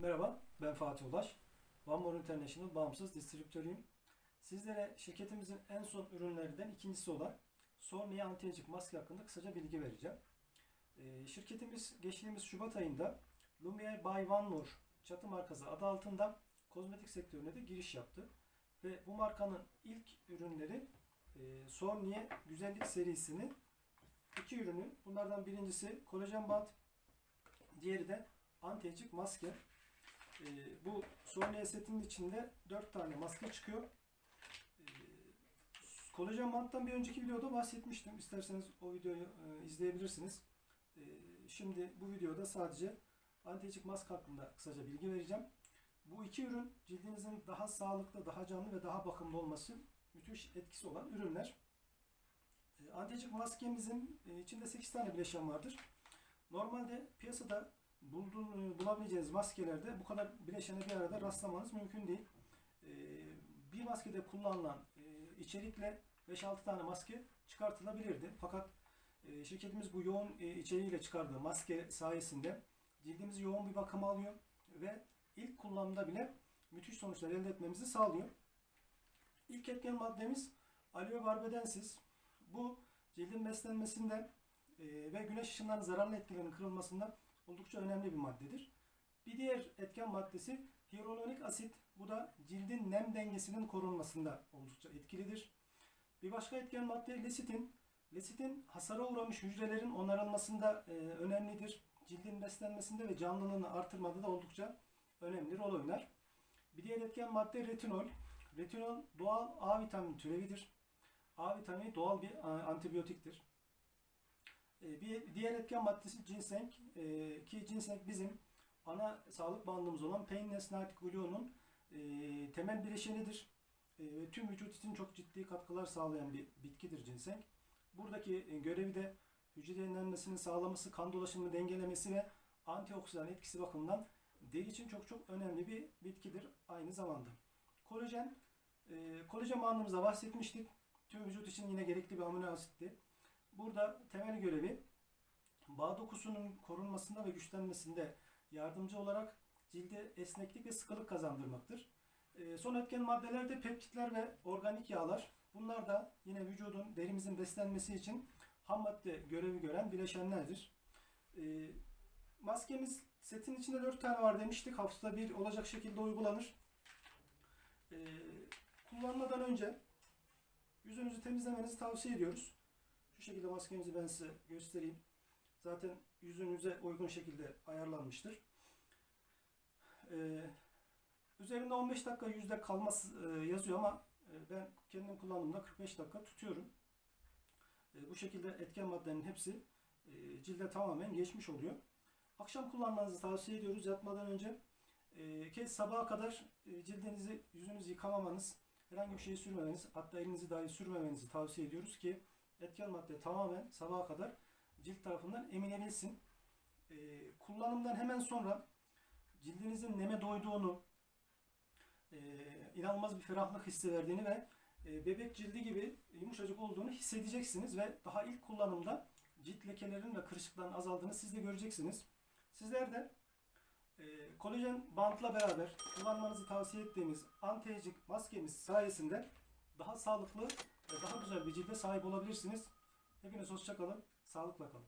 Merhaba, ben Fatih Ulaş. One More International bağımsız distribütörüyüm. Sizlere şirketimizin en son ürünlerinden ikincisi olan Sornia Anti-Aging maske hakkında kısaca bilgi vereceğim. Ee, şirketimiz geçtiğimiz Şubat ayında Lumiere by One More çatı markası adı altında kozmetik sektörüne de giriş yaptı. Ve bu markanın ilk ürünleri e, Güzellik serisinin iki ürünü. Bunlardan birincisi kolajen bant, diğeri de anti-aging maske. Ee, bu Sony setinin içinde 4 tane maske çıkıyor. Ee, kolajen banttan bir önceki videoda bahsetmiştim. İsterseniz o videoyu e, izleyebilirsiniz. Ee, şimdi bu videoda sadece anti-aging maske hakkında kısaca bilgi vereceğim. Bu iki ürün cildinizin daha sağlıklı, daha canlı ve daha bakımlı olması müthiş etkisi olan ürünler. Anti-aging maskemizin e, içinde 8 tane bileşen vardır. Normalde piyasada bulduğun, bulabileceğiniz maskelerde bu kadar bileşene bir arada rastlamanız mümkün değil. Ee, bir maskede kullanılan e, içerikle 5-6 tane maske çıkartılabilirdi. Fakat e, şirketimiz bu yoğun e, içeriğiyle çıkardığı maske sayesinde cildimiz yoğun bir bakım alıyor ve ilk kullanımda bile müthiş sonuçlar elde etmemizi sağlıyor. İlk etken maddemiz aloe barbadensis. Bu cildin beslenmesinde e, ve güneş ışınlarının zararlı etkilerinin kırılmasında oldukça önemli bir maddedir. Bir diğer etken maddesi hyaluronik asit. Bu da cildin nem dengesinin korunmasında oldukça etkilidir. Bir başka etken madde lesitin. Lesitin hasara uğramış hücrelerin onarılmasında e, önemlidir. Cildin beslenmesinde ve canlılığını artırmada da oldukça önemli rol oynar. Bir diğer etken madde retinol. Retinol doğal A vitamini türevidir. A vitamini doğal bir e, antibiyotiktir. E, Bir diğer etken maddesi ginseng E, ki ginseng bizim ana sağlık bandımız olan Peynes nightingale'un e, temel bileşenidir. Ve tüm vücut için çok ciddi katkılar sağlayan bir bitkidir ginseng. Buradaki e, görevi de hücre yenilenmesini sağlaması, kan dolaşımını dengelemesi ve antioksidan etkisi bakımından deri için çok çok önemli bir bitkidir aynı zamanda. Kolajen, e, kolajen bandımızda bahsetmiştik. Tüm vücut için yine gerekli bir amino asitti. Burada temel görevi bağ dokusunun korunmasında ve güçlenmesinde yardımcı olarak cilde esneklik ve sıkılık kazandırmaktır. Ee, son etken maddeler de peptitler ve organik yağlar. Bunlar da yine vücudun, derimizin beslenmesi için ham madde görevi gören bileşenlerdir. Ee, maskemiz setin içinde 4 tane var demiştik. Haftada bir olacak şekilde uygulanır. Ee, kullanmadan önce yüzünüzü temizlemenizi tavsiye ediyoruz. Şu şekilde maskemizi ben size göstereyim. Zaten yüzünüze uygun şekilde ayarlanmıştır. Ee, üzerinde 15 dakika yüzde kalması e, yazıyor ama e, ben kendim kullandığımda 45 dakika tutuyorum. E, bu şekilde etken maddenin hepsi e, cilde tamamen geçmiş oluyor. Akşam kullanmanızı tavsiye ediyoruz yatmadan önce. E, kez sabaha kadar e, cildinizi, yüzünüzü yıkamamanız, herhangi bir şey sürmemeniz, hatta elinizi dahi sürmemenizi tavsiye ediyoruz ki etken madde tamamen sabaha kadar cilt tarafından eminebilsin. Ee, kullanımdan hemen sonra cildinizin neme doyduğunu, e, inanılmaz bir ferahlık hissi verdiğini ve e, bebek cildi gibi yumuşacık olduğunu hissedeceksiniz ve daha ilk kullanımda cilt lekelerinin ve kırışıkların azaldığını siz de göreceksiniz. Sizler de e, kolajen bantla beraber kullanmanızı tavsiye ettiğimiz anti-aging maskemiz sayesinde daha sağlıklı daha güzel bir cilde sahip olabilirsiniz. Hepiniz hoşça kalın, sağlıkla kalın.